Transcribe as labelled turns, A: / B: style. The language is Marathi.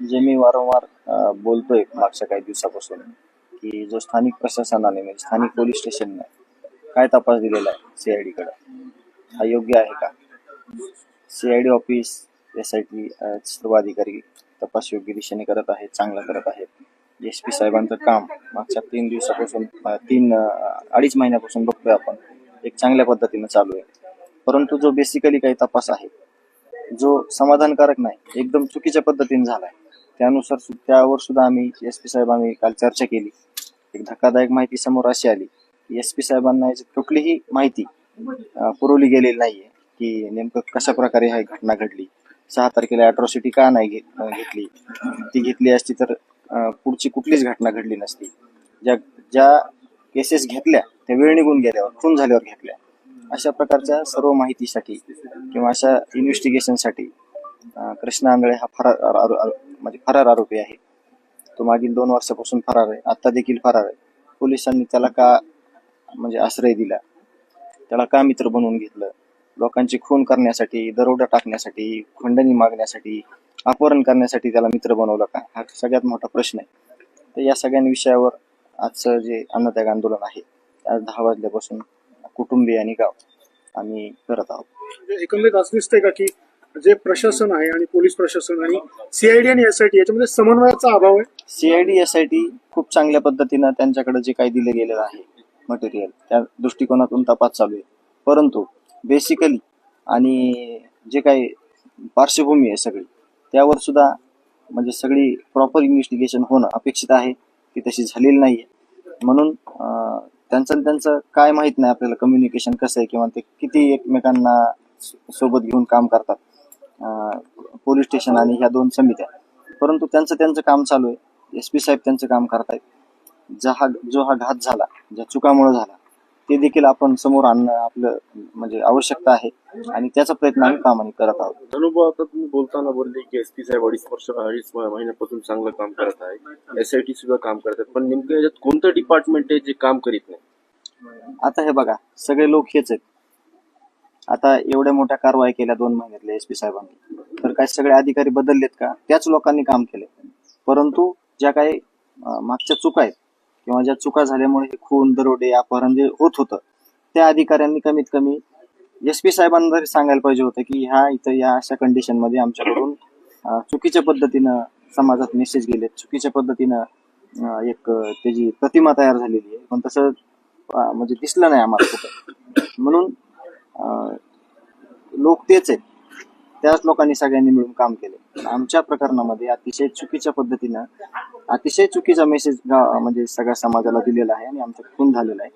A: जे मी वारंवार बोलतोय मागच्या काही दिवसापासून की जो स्थानिक प्रशासनाने म्हणजे स्थानिक पोलीस स्टेशनने काय तपास दिलेला आहे सीआयडी कडे? हा योग्य आहे का? CID office S I T सर्व अधिकारी तपास योग्य दिशेने करत आहेत चांगला करत आहेत. एस पी साहेबांचं काम मागच्या तीन दिवसापासून तीन अडीच महिन्यापासून बघतोय आपण. एक चांगल्या पद्धतीनं चालू आहे. परंतु जो बेसिकली काही तपास आहे जो समाधानकारक नाही एकदम चुकीच्या पद्धतीने झालाय. त्यानुसार त्यावर सुद्धा आम्ही एस पी साहेब आम्ही काल चर्चा केली. एक धक्कादायक माहिती समोर अशी आली की एस पी साहेबांना याची कुठलीही माहिती पुरवली गेलेली नाहीये की नेमकं कशा प्रकारे ही घटना घडली. सहा तारखेला अट्रॉसिटी का नाही घेतली? ती घेतली असती तर पुढची कुठलीच घटना घडली नसती. ज्या ज्या केसेस घेतल्या त्या वेळ निघून गेल्यावर खून झाल्यावर घेतल्या. अशा प्रकारच्या सर्व माहितीसाठी किंवा अशा इन्व्हेस्टिगेशनसाठी कृष्णा आंधळे हा फरार म्हणजे फरार आरोपी आहे. तो मागील दोन वर्षापासून फरार आहे. आत्ता देखील फरार आहे. पोलिसांनी त्याला का म्हणजे आश्रय दिला? त्याला का मित्र बनवून घेतलं? लोकांची खून करण्यासाठी दरोडा टाकण्यासाठी खंडणी मागण्यासाठी अपहरण करण्यासाठी त्याला मित्र बनवलं का? हा सगळ्यात मोठा प्रश्न आहे. तर या सगळ्या विषयावर आजचं जे अन्नत्याग आंदोलन आहे आज दहा वाजल्यापासून कुटुंबीय आणि गाव आम्ही करत आहोत.
B: म्हणजे एकंदरीत असं दिसतंय का की जे प्रशासन आहे आणि पोलीस प्रशासन आणि सीआयडी आणि एसआयटी याच्यामध्ये समन्वयाचा अभाव आहे?
A: सीआयडी एस आय टी खूप चांगल्या पद्धतीनं त्यांच्याकडे जे काही दिले गेलेलं आहे मटेरियल त्या दृष्टिकोनातून तपास चालू आहे. परंतु बेसिकली आणि जे काही पार्श्वभूमी आहे सगळी त्यावर सुद्धा म्हणजे सगळी प्रॉपर इन्व्हेस्टिगेशन होणं अपेक्षित आहे ती तशी झालेली नाही म्हणून अं, त्यांचं आणि त्यांचं काय माहीत नाही आपल्याला कम्युनिकेशन कसं आहे किंवा ते किती एकमेकांना सोबत घेऊन काम करतात. पोलीस स्टेशन आणि ह्या दोन समित्या. परंतु त्यांचं त्यांचं काम चालू आहे. एस पी साहेब त्यांचं काम करतायत. जा हा जो हा घात झाला ज्या चुकामुळे झाला ते देखील आपण समोर आणणं आपलं म्हणजे आवश्यकता आहे. आणि त्याचा प्रयत्न आम्ही प्रामाणिक करत आहोत.
C: अनुभव आता तुम्ही बोलताना बोलले की एस पी साहेब अडीच वर्ष अडीच महिन्यापासून चांगलं काम करत आहे एस आय टी सुद्धा काम करत आहेत. पण नेमकं याच्यात कोणतं डिपार्टमेंट आहे जे काम करीत नाही?
A: आता हे बघा सगळे लोक हेच आहेत. आता एवढ्या मोठ्या कारवाई केल्या दोन महिन्यातल्या एस पी साहेबांनी. तर काय सगळे अधिकारी बदललेत का? त्याच लोकांनी काम केले परंतु ज्या काही मागच्या चुका आहेत किंवा ज्या चुका झाल्यामुळे हे खून दरोडे अपहरण जे होत होतं त्या अधिकाऱ्यांनी कमीत कमी एस पी साहेबांना तरी सांगायला पाहिजे होतं की ह्या इथं या अशा कंडिशनमध्ये आमच्याकडून चुकीच्या पद्धतीनं समाजात मेसेज गेले चुकीच्या पद्धतीनं एक त्याची प्रतिमा तयार झालेली आहे. पण तसं म्हणजे दिसलं नाही आम्हाला कुठं. म्हणून लोक तेच आहेत. त्याच लोकांनी सगळ्यांनी मिळून काम केले. आमच्या प्रकरणामध्ये अतिशय चुकीच्या पद्धतीनं अतिशय चुकीचा मेसेज म्हणजे सगळ्या समाजाला दिलेला आहे आणि आमचा खून झालेला आहे.